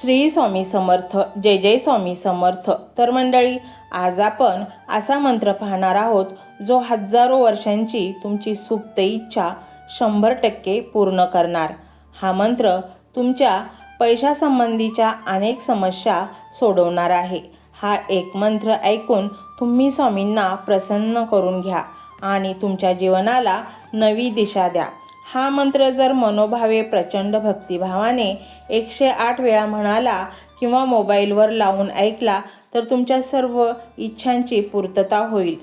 श्री स्वामी समर्थ जय जय स्वामी समर्थ. तर मंडळी आज आपण असा मंत्र पाहणार आहोत जो हजारो वर्षांची तुमची सुप्त इच्छा शंभर टक्के पूर्ण करणार. हा मंत्र तुमच्या पैशासंबंधीच्या अनेक समस्या सोडवणार आहे. हा एक मंत्र ऐकून तुम्ही स्वामींना प्रसन्न करून घ्या आणि तुमच्या जीवनाला नवी दिशा द्या. हा मंत्र जर मनोभावे प्रचंड भक्तिभावाने एकशे आठ वेळा म्हणाला किंवा मोबाईलवर लावून ऐकला तर तुमच्या सर्व इच्छांची पूर्तता होईल.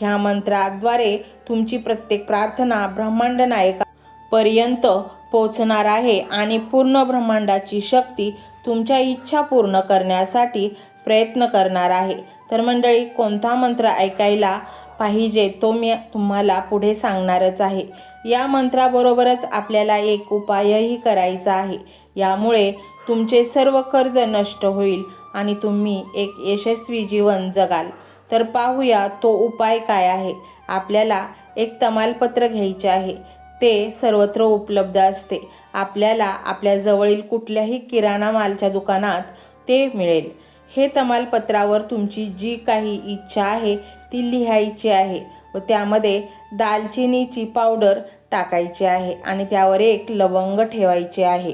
ह्या मंत्राद्वारे तुमची प्रत्येक प्रार्थना ब्रह्मांड नायकापर्यंत पोचणार आहे आणि पूर्ण ब्रह्मांडाची शक्ती तुमच्या इच्छा पूर्ण करण्यासाठी प्रयत्न करणार आहे. तर मंडळी कोणता मंत्र ऐकायला पाहिजे तो मी तुम्हाला पुढे सांगणारच आहे. या मंत्राबरोबरच आपल्याला एक उपायही करायचा आहे. यामुळे तुमचे सर्व कर्ज नष्ट होईल आणि तुम्ही एक यशस्वी जीवन जगाल. तर पाहूया तो उपाय काय आहे. आपल्याला एक तमालपत्र घ्यायचे आहे. ते सर्वत्र उपलब्ध असते. आपल्याला आपल्या जवळील कुठल्याही किराणा मालच्या दुकानात ते मिळेल. हे तमालपत्रावर तुमची जी काही इच्छा आहे ती लिहायची आहे व त्यामध्ये दालचिनीची पावडर टाकायची आहे आणि त्यावर एक लवंग ठेवायचे आहे.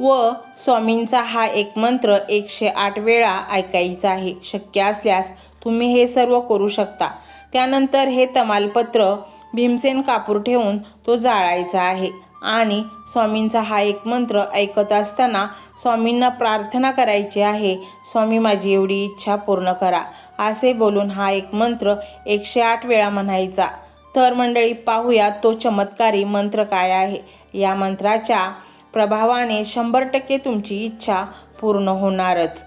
व स्वामींचा हा एक मंत्र एकशे आठ वेळा ऐकायचा आहे. शक्य असल्यास तुम्ही हे सर्व करू शकता. त्यानंतर हे तमालपत्र भीमसेन कापूर ठेवून तो जाळायचा आहे. आणि स्वामींचा हा एक मंत्र ऐकत असताना स्वामींना प्रार्थना करायची आहे. स्वामी माझी एवढी इच्छा पूर्ण करा. असे बोलून हा एक मंत्र एकशे आठ वेळा म्हणायचा. तर मंडळी पाहूया तो चमत्कारी मंत्र काय आहे. या मंत्राच्या प्रभावाने शंभर टक्के तुमची इच्छा पूर्ण होणारच.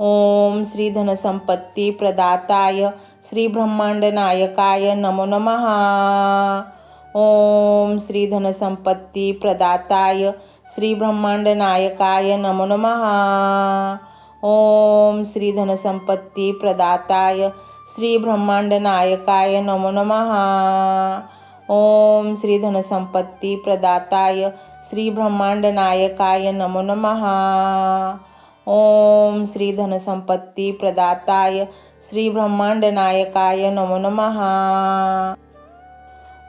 ओम श्री धनसंपत्ती प्रदाताय श्री ब्रह्मांड नायकाय नमो। नमहा ओम श्री धनसंपत्ती प्रदाताय श्री ब्रह्मांड नायकाय नमो। नमहा ओम श्री धनसंपत्ती प्रदाताय श्री ब्रह्मांड नायकाय नमो। नमहा ओम श्री धनसंपत्ती प्रदाताय श्री ब्रह्मांड नायकाय नमो। नमहा ओम श्री धनसंपत्ती प्रदाताय श्री ब्रह्मांड नायकाय नमो नमः।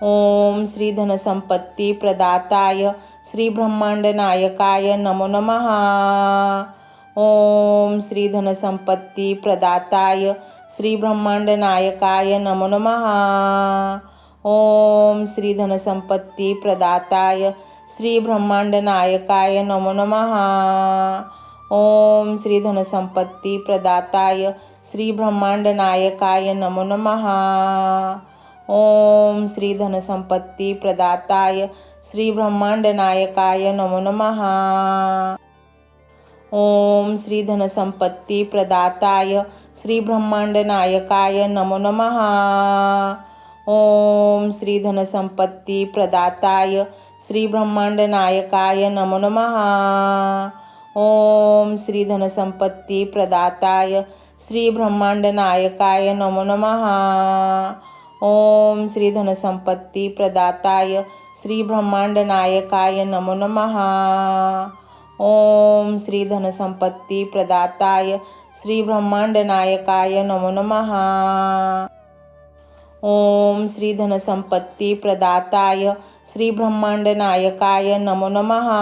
ओम श्री धनसंपत्ती प्रदाताय श्री ब्रह्मांड नायकाय नमो नमः। ओम श्री धनसंपत्ती प्रदाताय श्री ब्रह्मांड नायकाय नमो नमः। ओम श्री धनसंपत्ती प्रदाताय श्री ब्रह्मांड नायकाय नमो नमः। ओम श्री धनसंपत्ती प्रदाताय श्री ब्रह्मांड नायकाय नमो। नमहा ओम श्री धनसंपत्ती प्रदाताय श्री ब्रह्मांड नायकाय नमो। नमहा ओम श्री धनसंपत्ती प्रदाताय श्री ब्रह्मांड नायकाय नमो। नमहा ओम श्री धनसंपत्ती प्रदाताय श्री ब्रह्मांड नायकाय नमो। नमहा ओम श्री धनसंपत्ती प्रदाताय श्री ब्रह्मांड नायकाय नमो। नमहा ओम श्री धनसंपत्ती प्रदाताय श्री ब्रह्मांड नायकाय नमो। नमहा ओम श्री धनसंपत्ती प्रदाताय श्री ब्रह्मांड नायकाय नमो। नमहा ओम श्री धनसंपत्ती प्रदाताय श्री ब्रह्मांड नायकाय नमो। नमहा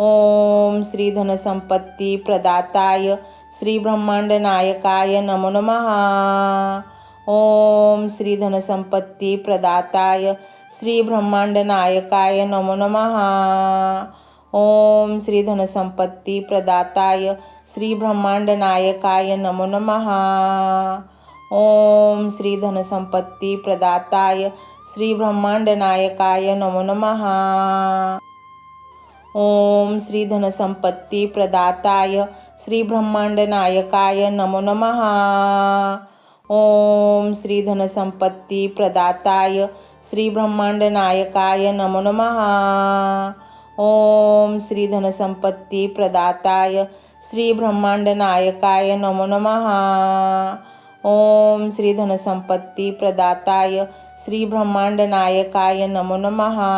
ओम श्री धनसंपत्ती प्रदाताय श्री ब्रह्मांड नायकाय नमो। नमहा ओम श्री धनसंपत्ती प्रदाताय श्री ब्रह्मांड नायकाय नमो। नमहा ओम श्री धनसंपत्ती प्रदाताय श्री ब्रह्मांड नायकाय नमो। नमहा ओम श्री धनसंपत्ती प्रदाताय श्री ब्रह्मांड नायकाय नमो। नमहा ओम श्री धनसंपत्ती प्रदाताय श्री ब्रह्मांड नायकाय नमो। नमहा ओम श्री धनसंपत्ती प्रदाताय श्री ब्रह्मांड नायकाय नमो। नमहा ओम श्री धनसंपत्ती प्रदाताय श्री ब्रह्मांड नायकाय नमो। नमहा ओम श्री धनसंपत्ती प्रदाताय श्री ब्रह्मांड नायकाय नमो। नमहा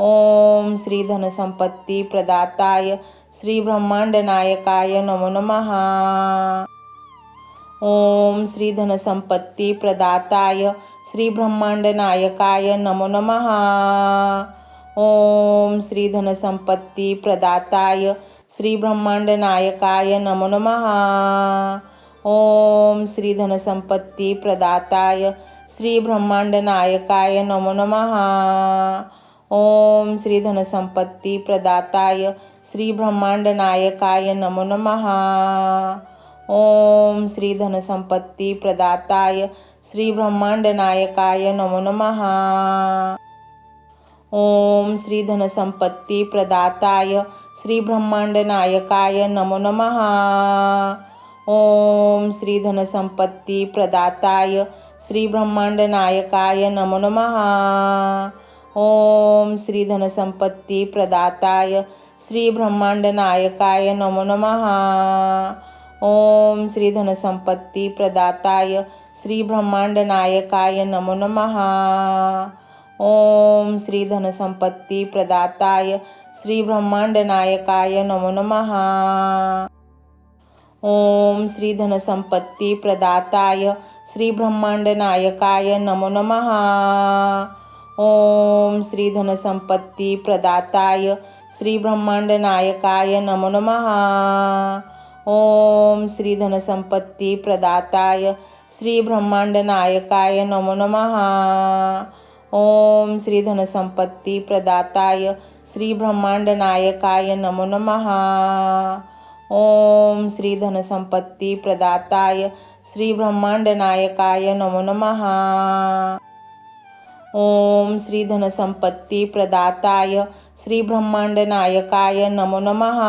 ओम श्री धनसंपत्ती प्रदाताय श्रीब्रह्माण्डनायकाय नमो नमः। ॐ श्रीधनसम्पत्तिप्रदाताय श्रीब्रह्माण्डनायकाय नमो नमः। ॐ श्रीधनसम्पत्तिप्रदाताय श्रीब्रह्माण्डनायकाय नमो नमः। ॐ श्रीधनसम्पत्तिप्रदाताय श्रीब्रह्माण्डनायकाय नमो नमः ॐ श्रीधनसम्पत्तिप्रदाताय श्रीब्रह्माण्डनायकाय नमो नमः। ओम श्री धनसंपत्ती प्रदाताय ॐ श्रीधनसम्पत्तिप्रदाताय श्रीब्रह्माण्डनायकाय नमो नमः। ॐ श्रीधनसम्पत्तिप्रदाताय श्रीब्रह्माण्डनायकाय नमो नमः। ॐ श्रीधनसम्पत्तिप्रदाताय श्रीब्रह्माण्डनायकाय नमो नमः। ॐ श्रीधनसम्पत्तिप्रदाताय श्रीब्रह्माण्डनायकाय नमो नमः ब्रह्मांड नायकाय नमो नमः। ओम श्री धनसंपत्ती प्रदाताय ॐ श्रीधनसम्पत्तिप्रदाताय श्रीब्रह्माण्डनायकाय नमो नमः। ॐ श्रीधनसम्पत्तिप्रदाताय श्रीब्रह्माण्डनायकाय नमो नमः। ॐ श्रीधनसम्पत्तिप्रदाताय श्रीब्रह्माण्डनायकाय नमो नमः। ॐ श्रीधनसम्पत्तिप्रदाताय श्रीब्रह्माण्डनायकाय नमो नमः। ॐ श्रीधनसम्पत्तिप्रदाताय श्रीब्रह्माण्डनायकाय नमो नमः। ॐ श्रीधनसम्पत्तिप्रदाताय श्रीब्रह्माण्डनायकाय नमो नमः। ॐ श्रीधनसम्पत्तिप्रदाताय श्रीब्रह्माण्डनायकाय नमो नमः ॐ श्रीधनसम्पत्तिप्रदाताय श्रीब्रह्माण्डनायकाय नमो नमः। ओम श्री धनसंपत्ती प्रदाताय श्री ब्रह्मांड नायकाय नमो। नमहा नमः ॐ श्रीधनसम्पत्तिप्रदाताय श्रीब्रह्माण्डनायकाय नमो नमः।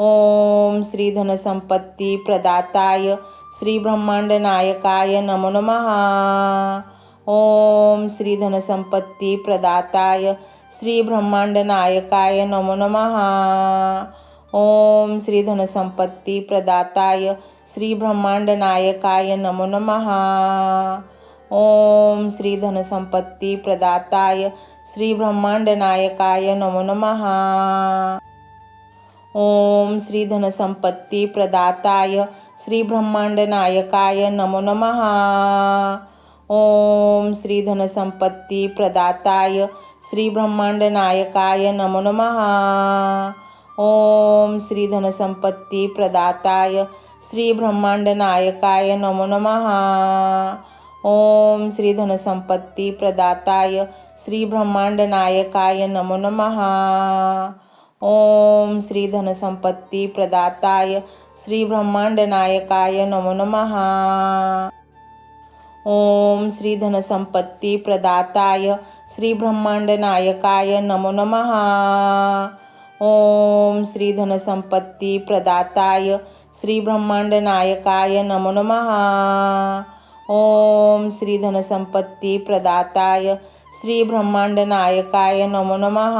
ॐ श्रीधनसम्पत्तिप्रदाताय श्रीब्रह्माण्डनायकाय नमो नमः। ॐ श्रीधनसम्पत्तिप्रदाताय श्रीब्रह्माण्डनायकाय नमो नमः ॐ श्रीधनसम्पत्तिप्रदाताय श्रीब्रह्माण्डनायकाय नमो नमः। ओम श्री धनसंपत्ती प्रदाताय श्री ब्रह्मांड नायकाय नमो। नमहा नमः ॐ श्रीधनसम्पत्तिप्रदाताय श्रीब्रह्माण्डनायकाय नमो नमः। ॐ श्रीधनसम्पत्तिप्रदाताय श्रीब्रह्माण्डनायकाय नमो नमः। ॐ श्रीधनसम्पत्तिप्रदाताय श्रीब्रह्माण्डनायकाय नमो नमः ब्रह्मांड श्रीधनसम्पत्तिप्रदाताय श्रीब्रह्माण्डनायकाय नमो नमः। ओम श्री धनसंपत्ती प्रदाताय श्री ब्रह्मांड नायकाय नमो। नमहा नमः ॐ श्रीधनसम्पत्तिप्रदाताय श्रीब्रह्माण्डनायकाय नमो नमः। ॐ श्रीधनसम्पत्तिप्रदाताय श्रीब्रह्माण्डनायकाय नमो नमः। ओम श्री धनसंपत्ती प्रदाताय श्री ॐ श्रीधनसम्पत्तिप्रदाताय श्रीब्रह्माण्डनायकाय नमो नमः। ॐ श्रीधनसम्पत्तिप्रदाताय श्रीब्रह्माण्डनायकाय नमो नमः ब्रह्मांड नायकाय नमो। नमहा नमः ॐ श्रीधनसम्पत्तिप्रदाताय श्रीब्रह्माण्डनायकाय नमो नमः।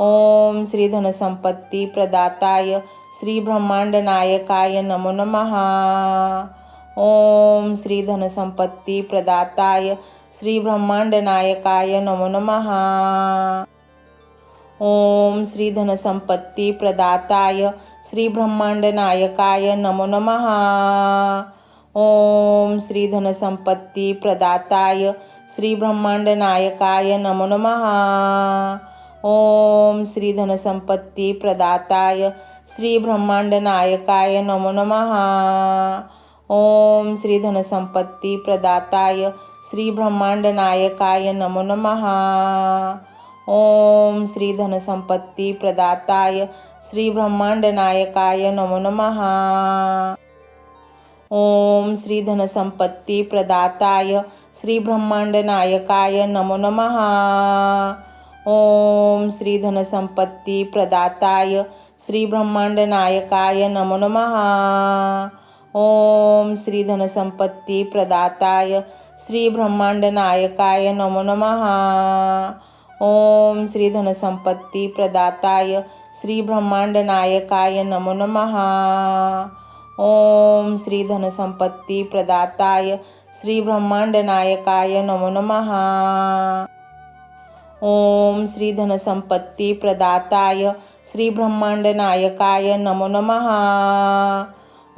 ॐ श्रीधनसम्पत्तिप्रदाताय श्री ब्रह्मांड नायकाय नमो नमः। ओम श्री धनसंपत्ती प्रदाताय श्री ब्रह्मांड नायकाय नमो नमः। ओम श्री धनसंपत्ती प्रदाताय श्री ब्रह्मांड नायकाय नमो नमः। ओम श्री धनसंपत्ती प्रदाताय श्री ब्रह्मांड नायकाय नमो नमः। ओम श्री धनसंपत्ती प्रदाताय श्री ब्रह्मांड नायकाय नमो नमः। ओम श्री धनसंपत्ती प्रदाताय श्री ब्रह्मांड नायकाय नमो नमः। ओम श्री धनसंपत्ती प्रदाताय श्री ब्रह्मांड नायकाय नमो नमः। ओम श्री धनसंपत्ती प्रदाताय श्री ब्रह्मांड नायकाय नमो नमः। ओम श्री धनसंपत्ती प्रदाताय श्री ब्रह्मांड नायकाय नमो नमः। ओम श्री धनसंपत्ती प्रदाताय श्री ब्रह्मांड नायकाय नमो नमः। ओम श्री धनसंपत्ती प्रदाताय श्री ब्रह्मांड नायकाय नमो नमः। ओम श्री धनसंपत्ती प्रदाताय श्री ब्रह्मांड नायकाय नमो नमः। ओम श्री धनसंपत्ती प्रदाताय श्री ब्रह्मांड नायकाय नमो नमः।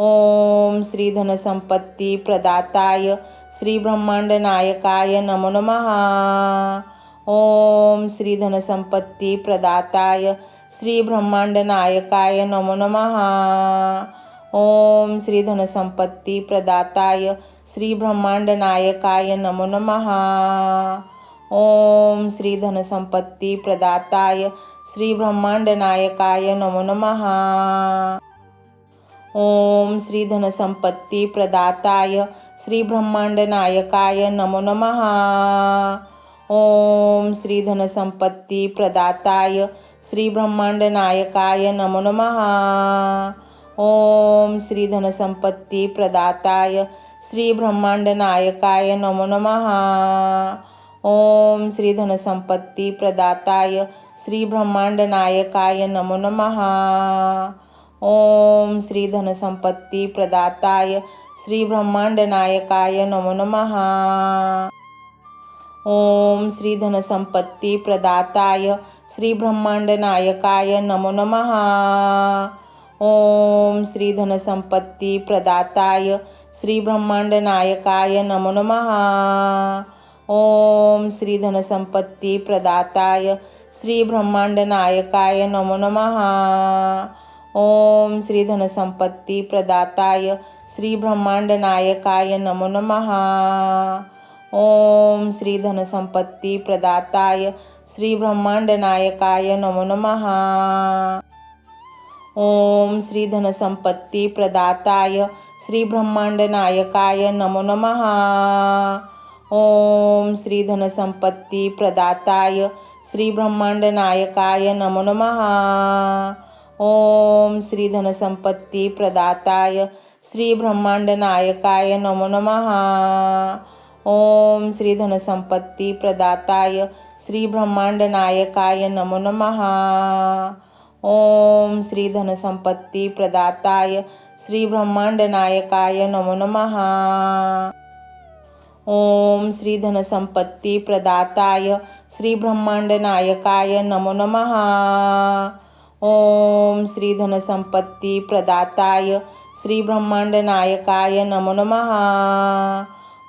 ओम श्री धनसंपत्ती प्रदाताय श्री ब्रह्मांड नायकाय नमो नमः। ओम श्री धनसंपत्ती प्रदाताय श्री ब्रह्मांड नायकाय नमो नमः। ओम श्री धनसंपत्ती प्रदाताय श्री ब्रह्मांड नायकाय नमो नमः. ओम श्री धनसंपत्ती प्रदाताय श्री ब्रह्मांड नायकाय नमो नमः. ओम श्री धनसंपत्ती प्रदाताय श्री ब्रह्मांड नायकाय नमो नमः. ओम श्री धनसंपत्ती प्रदाताय श्री ब्रह्मांड नायकाय नमो नमः. ओम श्री धनसंपत्ती प्रदाताय श्री ब्रह्मांड नायकाय नमो नमः. ओम श्री धनसंपत्ती प्रदाताय श्री ब्रह्मांड नायकाय नमो नमः. ओम श्री धनसंपत्ती प्रदाताय श्री ब्रह्मांड नायकाय नमो नमः. ओम श्री धनसंपत्ती प्रदाताय श्री ब्रह्मांड नायकाय नमो नमः. ओम श्री धनसंपत्ती प्रदाताय श्री ब्रह्मांड नायकाय नमो नमः। ओम श्री धनसंपत्ती प्रदाताय श्री ब्रह्मांड नायकाय नमो नमः। ओम श्री धनसंपत्ती प्रदाताय श्री ब्रह्मांड नायकाय नमो नमः। ओम श्री धनसंपत्ती प्रदाताय श्री ब्रह्मांड नायकाय नमो नमः। ओम श्री धनसंपत्ती प्रदाताय श्री ब्रह्मांड नायकाय नमो नमः। ओम श्री धनसंपत्ती प्रदाताय श्री ब्रह्मांड नायकाय नमो नमः। ओम श्री धनसंपत्ती प्रदाताय श्री ब्रह्मांड नायकाय नमो नमः। ओम श्री धनसंपत्ती प्रदाताय श्री ब्रह्मांड नायकाय नमो नमः। ओम श्री धनसंपत्ती प्रदाताय श्री ब्रह्मांड नायकाय नमो नमः। ओम श्री धनसंपत्ती प्रदाताय श्री ब्रह्मांड नायकाय नमो नमः। ओम श्री धनसंपत्ती प्रदाताय श्री ब्रह्मांड नायकाय नमो नमः।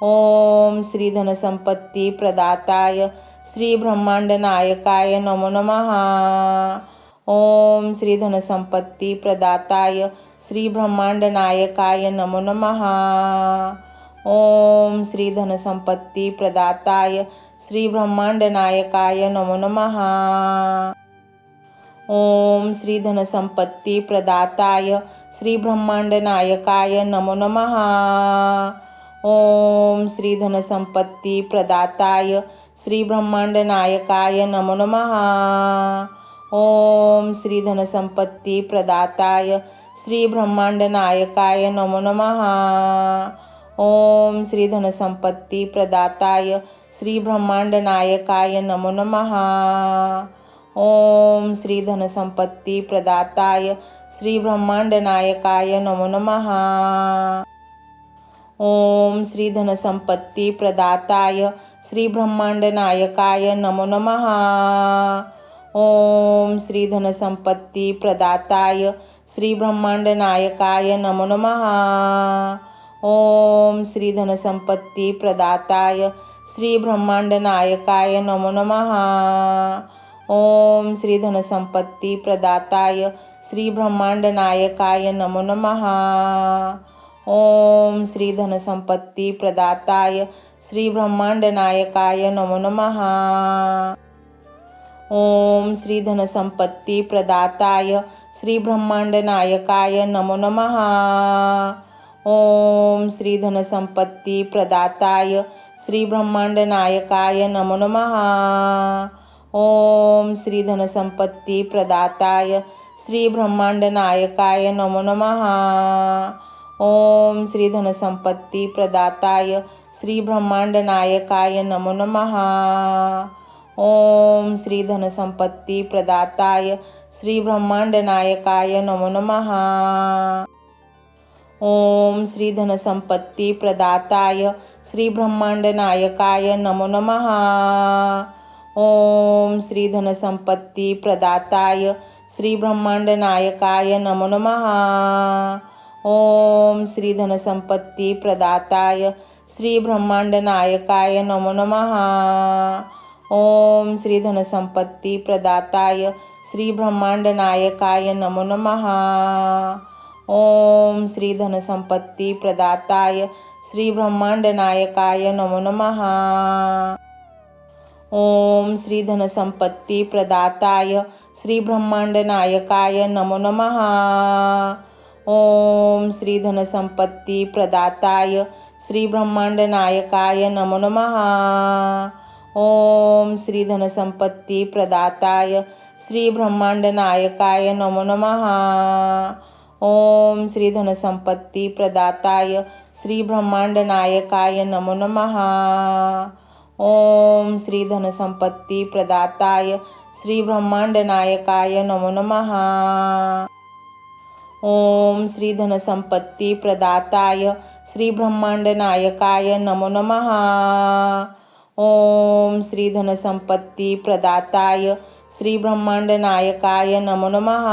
ओम श्री धनसंपत्ती प्रदाताय श्री ब्रह्मांड नायकाय नमो नमः। ओम श्री धनसंपत्ती प्रदाताय श्री ब्रह्मांड नायकाय नमो नमः। ओम श्री धनसंपत्ती प्रदाताय श्री ब्रह्मांड नायकाय नमो नमः। ओम श्री धनसंपत्ती प्रदाताय श्री ब्रह्मांड नायकाय नमो नमः। ओम श्री धनसंपत्ती प्रदाताय श्री ब्रह्मांड नायकाय नमो नमः। ओम श्री धनसंपत्ती प्रदाताय श्री ब्रह्मांड नायकाय नमो नमः। ओम श्री धनसंपत्ती प्रदाताय श्री ब्रह्मांड नायकाय नमो नमः। ओम श्री धनसंपत्ती प्रदाताय श्री ब्रह्मांडनायकाय नमो नमः। ओम श्री धनसंपत्ती प्रदाताय श्री ब्रह्मांडनायकाय नमो नमः। ओम श्री धनसंपत्ती प्रदाताय श्री ब्रह्मांडनायकाय नमो नमः. ओम श्री धनसंपत्ती प्रदाताय श्री ब्रह्मांडनायकाय नमो नमः. ओम श्री धनसंपत्ती प्रदाताय श्री ब्रह्मांडनायकाय नमो नमः. ओम श्री धनसंपत्ती प्रदाताय श्री ब्रह्मांडनायकाय नमो नमः. ओम श्री धनसंपत्ती प्रदाताय श्री ब्रह्मांडनायकाय नमो नमः। ओम श्री धनसंपत्ती प्रदाताय श्री ब्रह्मांडनायकाय नमो नमः। ओम श्री धनसंपत्ती प्रदाताय श्री ब्रह्मांडनायकाय नमो नमः। ओम श्री धनसंपत्ती प्रदाताय श्री ब्रह्मांडनायकाय नमो नमः। ओम श्री धनसंपत्ती प्रदाताय श्री ब्रह्मांडनायकाय नमो नमः। ओम श्री धनसंपत्ती प्रदाताय श्री ब्रह्मांडनायकाय नमो नमः। ओम श्री धनसंपत्ती प्रदाताय श्री ब्रह्मांडनायकाय नमो नमः। ओम श्री धनसंपत्ती प्रदाताय श्री ब्रह्मांडनायकाय नमो नमः। ओम श्री धनसंपत्ती प्रदाताय श्री ब्रह्मांडनायकाय नमो नमः। ओम श्री धनसंपत्ती प्रदाताय श्री ब्रह्मांडनायकाय नमो नमः। ओम श्री धनसंपत्ती प्रदाताय श्री ब्रह्मांडनायकाय नमो नमः। ओम श्री धनसंपत्ती प्रदाताय श्री ब्रह्मांडनायकाय नमो नमः। ओम श्री धनसंपत्ती प्रदाताय श्री ब्रह्मांडनायकाय नमो नमः। ओम श्री धनसंपत्ती प्रदाताय श्री ब्रह्मांडनायकाय नमो नमः। ओम श्री धनसंपत्ती प्रदाताय श्री ब्रह्मांडनायकाय नमो नमः। ओम श्री धनसंपत्ती प्रदाताय श्री ब्रह्मांडनायकाय नमो नमः। ओम श्री धनसंपत्ती प्रदाताय श्री ब्रह्मांडनायकाय नमो नमः।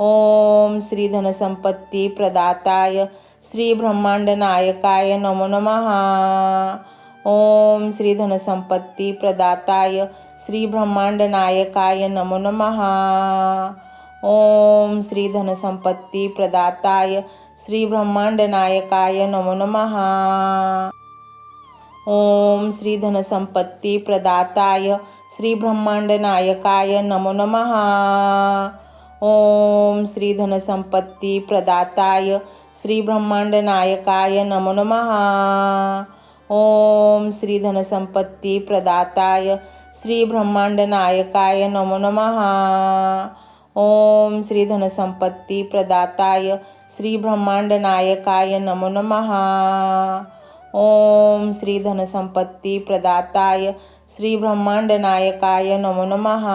ओम श्री धनसंपत्ती प्रदाताय श्री ब्रह्मांडनायकाय नमो नमः। ओम श्री धनसंपत्ती प्रदाताय श्री ब्रह्मांडनायकाय नमो नमः। ओम श्री धनसंपत्ती प्रदाताय श्री ब्रह्मांडनायकाय नमो नमः। ओम श्री धनसंपत्ती प्रदाताय श्री ब्रह्मांडनायकाय नमो नमः। ओम श्री धनसंपत्ती प्रदाताय श्री ब्रह्मांडनायकाय नमो नमः। ओम श्री धनसंपत्ती प्रदाताय श्री ब्रह्मांडनायकाय नमो नमः। ओम श्री धनसंपत्ती प्रदाताय श्री ब्रह्मांडनायकाय नमो नमः। ओम श्री धनसंपत्ती प्रदाताय श्री ब्रह्मांडनायकाय नमो नमः।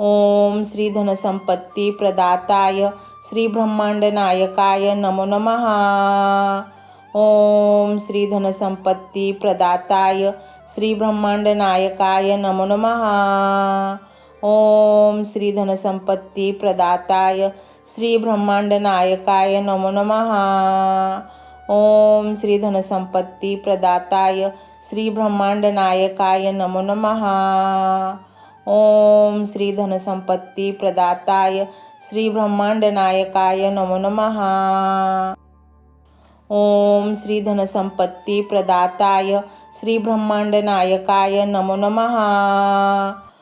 ओम श्री धनसंपत्ती प्रदाताय श्री ब्रह्मांडनायकाय नमो नमः। ओम श्री धनसंपत्ती प्रदाताय श्री ब्रह्मांडनायकाय नमो नमः। ओम श्री धनसंपत्ती प्रदाताय श्री ब्रह्मांडनायकाय नमो नमः। ओम श्री धनसंपत्ती प्रदाताय श्री ब्रह्मांडनायकाय नमो नमः. ओम श्री धनसंपत्ती प्रदाताय श्री ब्रह्मांडनायकाय नमो नमः. ओम श्री धनसंपत्ती प्रदाताय श्री ब्रह्मांडनायकाय नमो नमः.